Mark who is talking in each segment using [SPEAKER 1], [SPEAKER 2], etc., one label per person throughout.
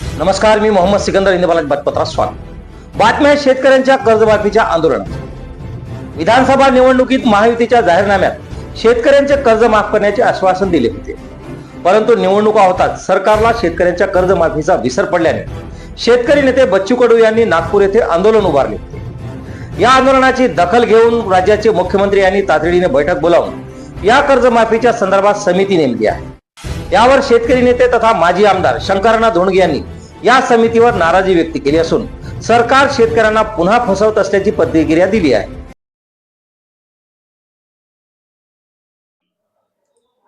[SPEAKER 1] नमस्कार मी मोहम्मद सिकंदर इंदबालाज बातपत्रात स्वागत. बातम्या शेतकऱ्यांच्या कर्जमाफीच्या आंदोलनात. विधानसभा निवडणुकीत महायुतीच्या जाहीरनाम्यात शेतकऱ्यांचे कर्ज माफ करण्याचे आश्वासन दिले होते. परंतु निवडणुका होतात सरकारला शेतकऱ्यांच्या कर्जमाफीचा विसर पडल्याने शेतकरी नेते बच्चू कडू यांनी नागपूर येथे आंदोलन उभारले होते. या आंदोलनाची दखल घेऊन राज्याचे मुख्यमंत्री यांनी तातडीने बैठक बोलावून या कर्जमाफीच्या संदर्भात समिती नेमली आहे. यावर शेतकरी नेते तथा माजी आमदार शंकरना धोंडगे यांनी या समितीवर नाराजी व्यक्त केली असून सरकार शेतकऱ्यांना पुन्हा फसवत असल्याची प्रतिक्रिया दिली आहे.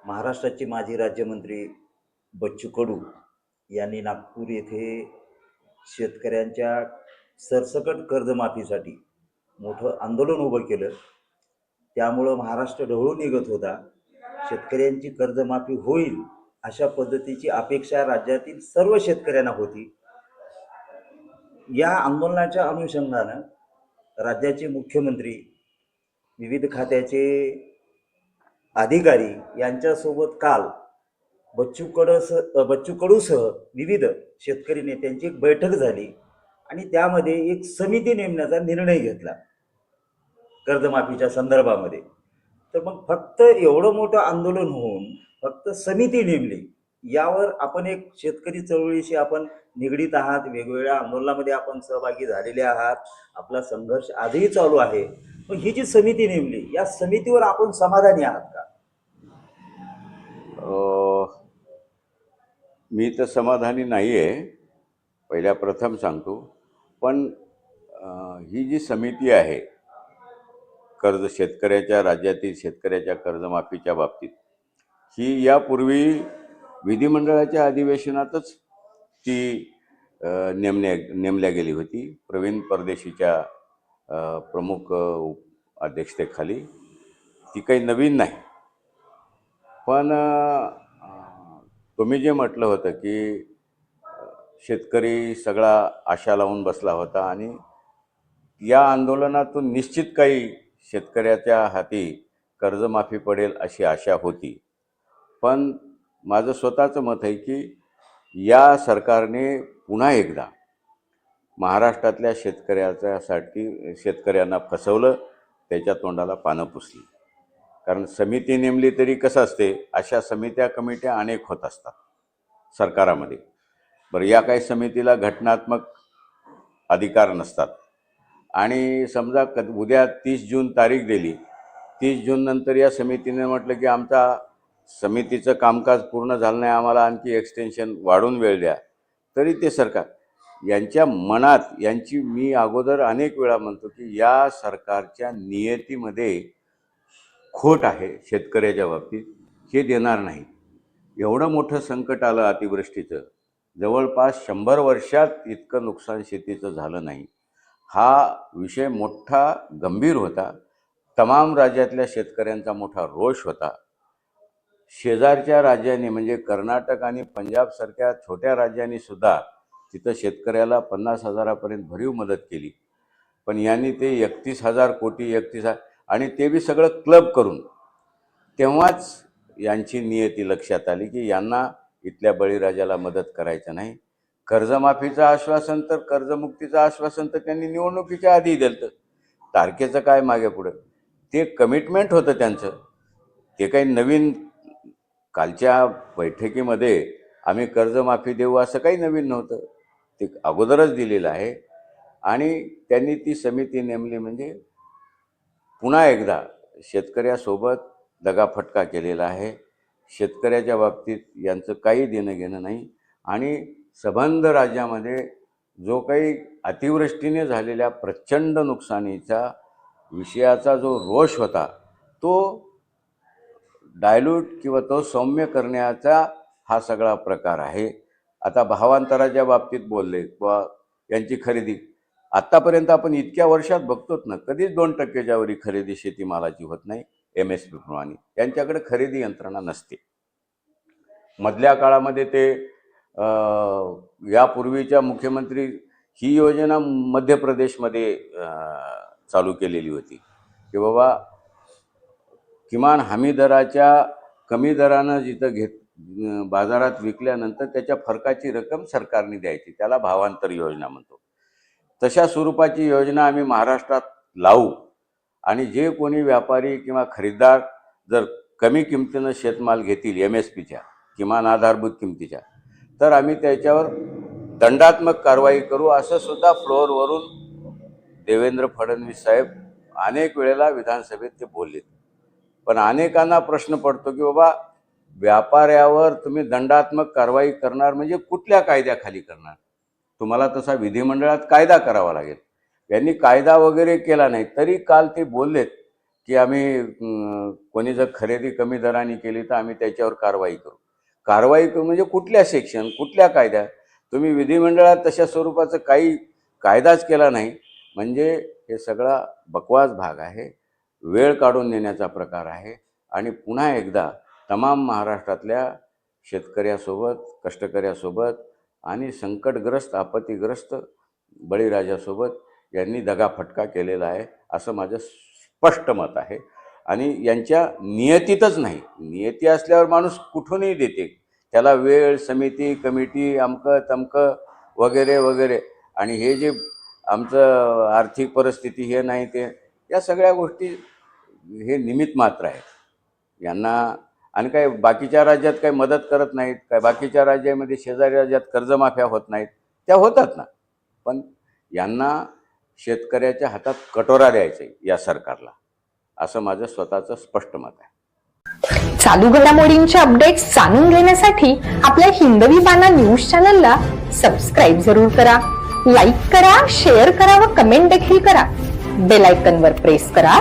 [SPEAKER 2] महाराष्ट्राचे माजी राज्यमंत्री बच्चू कडू यांनी नागपूर येथे शेतकऱ्यांच्या सरसकट कर्जमाफीसाठी मोठं आंदोलन उभं केलं. त्यामुळं महाराष्ट्र ढवळून निघत होता. शेतकऱ्यांची कर्जमाफी होईल अशा पद्धतीची अपेक्षा राज्यातील सर्व शेतकऱ्यांना होती. या आंदोलनाच्या अनुषंगानं राज्याचे मुख्यमंत्री विविध खात्याचे अधिकारी यांच्यासोबत काल बच्चू कडस बच्चू कडूसह विविध शेतकरी नेत्यांची एक बैठक झाली आणि त्यामध्ये एक समिती नेमण्याचा निर्णय घेतला. कर्जमाफीच्या संदर्भामध्ये. तर मग फक्त एवढं मोठं आंदोलन होऊन फक्त समिती नेमली. यावर आपण एक शेतकरी चळवळीशी आपण निगडीत आहात. वेगवेगळ्या आंदोलनामध्ये आपण सहभागी झालेले आहात. आपला संघर्ष आजही चालू आहे. पण ही जी समिती नेमली या समितीवर आपण समाधानी आहात का?
[SPEAKER 3] मी तर समाधानी नाही आहे पहिल्या प्रथम सांगतो. पण ही जी समिती आहे कर्ज शेतकऱ्याच्या राज्यातील शेतकऱ्याच्या कर्जमाफीच्या बाबतीत ही यापूर्वी विधिमंडळाच्या अधिवेशनातच ती नेमण्या नेमल्या गेली होती. प्रवीण परदेशीच्या प्रमुख उप- अध्यक्षतेखाली. ती काही नवीन नाही. पण तुम्ही जे म्हटलं होतं की शेतकरी सगळा आशा लावून बसला होता आणि या आंदोलनातून निश्चित काही शेतकऱ्याच्या हाती कर्जमाफी पडेल अशी आशा होती. पण माझं स्वतःचं मत आहे की या सरकारने पुन्हा एकदा महाराष्ट्रातल्या शेतकऱ्याच्यासाठी शेतकऱ्यांना फसवलं त्याच्या तोंडाला पानं पुसली. कारण समिती नेमली तरी कसं असते अशा समित्या कमिट्या अनेक होत असतात सरकारामध्ये. बरं या काही समितीला घटनात्मक अधिकार नसतात. आणि समजा क उद्या तीस जून तारीख दिली तीस जून नंतर या समितीने म्हटलं की आमचा समितीचं कामकाज पूर्ण झालं नाही आम्हाला आणखी एक्सटेन्शन वाढून वेळ द्या. तरी ते सरकार यांच्या मनात यांची मी अगोदर अनेक वेळा म्हणतो की या सरकारच्या नियतीमध्ये खोट आहे शेतकऱ्याच्या बाबतीत हे देणार नाही. एवढं मोठं संकट आलं अतिवृष्टीचं. जवळपास शंभर वर्षात इतकं नुकसान शेतीचं झालं नाही. हा विषय मोठा गंभीर होता. तमाम राज्यातल्या शेतकऱ्यांचा मोठा रोष होता. शेजारच्या राज्यांनी म्हणजे कर्नाटक आणि पंजाबसारख्या छोट्या राज्यांनी सुद्धा तिथं शेतकऱ्याला पन्नास हजारापर्यंत भरीव मदत केली. पण यांनी ते एकतीस हजार कोटी एकतीस हजार आणि ते बी सगळं क्लब करून तेव्हाच यांची नियती लक्षात आली की यांना इथल्या बळीराजाला मदत करायचं नाही. कर्जमाफीचं आश्वासन तर कर्जमुक्तीचं आश्वासन तर त्यांनी निवडणुकीच्या आधी दिलं तारखेचं काय मागे पुढं? ते कमिटमेंट होतं त्यांचं. ते काही नवीन कालच्या बैठकीमध्ये आम्ही कर्जमाफी देऊ असं काही नवीन नव्हतं. ते अगोदरच दिलेलं आहे. आणि त्यांनी ती समिती नेमली म्हणजे पुन्हा एकदा शेतकऱ्यासोबत दगाफटका केलेला आहे. शेतकऱ्याच्या बाबतीत यांचं काही देणं घेणं नाही. आणि सबंध राज्यामध्ये जो काही अतिवृष्टीने झालेल्या प्रचंड नुकसानीचा विषयाचा जो रोष होता तो डायल्यूट किंवा तो सौम्य करण्याचा हा सगळा प्रकार आहे. आता भावांतराच्या बाबतीत बोलले किंवा यांची खरेदी. आत्तापर्यंत आपण इतक्या वर्षात बघतोच ना कधीच दोन टक्क्याच्या वरी खरेदी शेतीमालाची होत नाही एम एस पी प्रमाणे. त्यांच्याकडे खरेदी यंत्रणा नसते. मधल्या काळामध्ये ते यापूर्वीच्या मुख्यमंत्री ही योजना मध्य प्रदेशमध्ये चालू केलेली होती. की बाबा किमान हमी दराच्या कमी दरानं जिथं घेत बाजारात विकल्यानंतर त्याच्या फरकाची रक्कम सरकारने द्यायची. त्याला भावांतर योजना म्हणतो. तशा स्वरूपाची योजना आम्ही महाराष्ट्रात लावू. आणि जे कोणी व्यापारी किंवा खरेदीदार जर कमी किमतीनं शेतमाल घेतील एम एस पीच्या किमान आधारभूत किमतीच्या तर आम्ही त्याच्यावर दंडात्मक कारवाई करू. असं सुद्धा फ्लोअरवरून देवेंद्र फडणवीस साहेब अनेक वेळेला विधानसभेत ते बोललेत पण अनेकांना प्रश्न पडतो की बाबा व्यापाऱ्यावर तुम्ही दंडात्मक कारवाई करणार म्हणजे कुठल्या कायद्याखाली करणार? तुम्हाला तसा विधिमंडळात कायदा करावा लागेल. यांनी कायदा वगैरे केला नाही तरी काल ते बोललेत की आम्ही कोणी जर खरेदी कमी दराने केली तर आम्ही त्याच्यावर कारवाई करू. कारवाई करू म्हणजे कुठल्या सेक्शन कुठल्या कायद्या? तुम्ही विधिमंडळात तशा स्वरूपाचं काही कायदाच केला नाही. म्हणजे हे सगळा बकवास भाग आहे. वेळ काढून देण्याचा प्रकार आहे. आणि पुन्हा एकदा तमाम महाराष्ट्रातल्या शेतकऱ्यासोबत कष्टकऱ्यासोबत आणि संकटग्रस्त आपत्तीग्रस्त बळीराजासोबत यांनी दगाफटका केलेला आहे असं माझं स्पष्ट मत आहे. आणि यांच्या नियतीतच नाही. नियती असल्यावर माणूस कुठूनही देते. त्याला वेळ समिती कमिटी अमकं तमकं वगैरे वगैरे. आणि हे जे आमचं आर्थिक परिस्थिती हे नाही ते या सगळ्या गोष्टी हे निमित्त मात्र आहे. यांना आणि काय बाकीच्या राज्यात काही मदत करत नाहीत काय बाकीच्या राज्यामध्ये शेजारी राज्यात कर्जमाफ्या होत नाहीत त्या होतात ना. पण यांना शेतकऱ्याच्या हातात कटोरा द्यायचा आहे या सरकारला असं माझं स्वतःचं स्पष्ट मत आहे.
[SPEAKER 4] चालू घडामोडींचे अपडेट्स जाणून घेण्यासाठी आपल्या हिंदवी पाना न्यूज चॅनलला सबस्क्राईब जरूर करा. लाईक करा शेअर करा व कमेंट देखील करा. बेल आयकनवर प्रेस करा.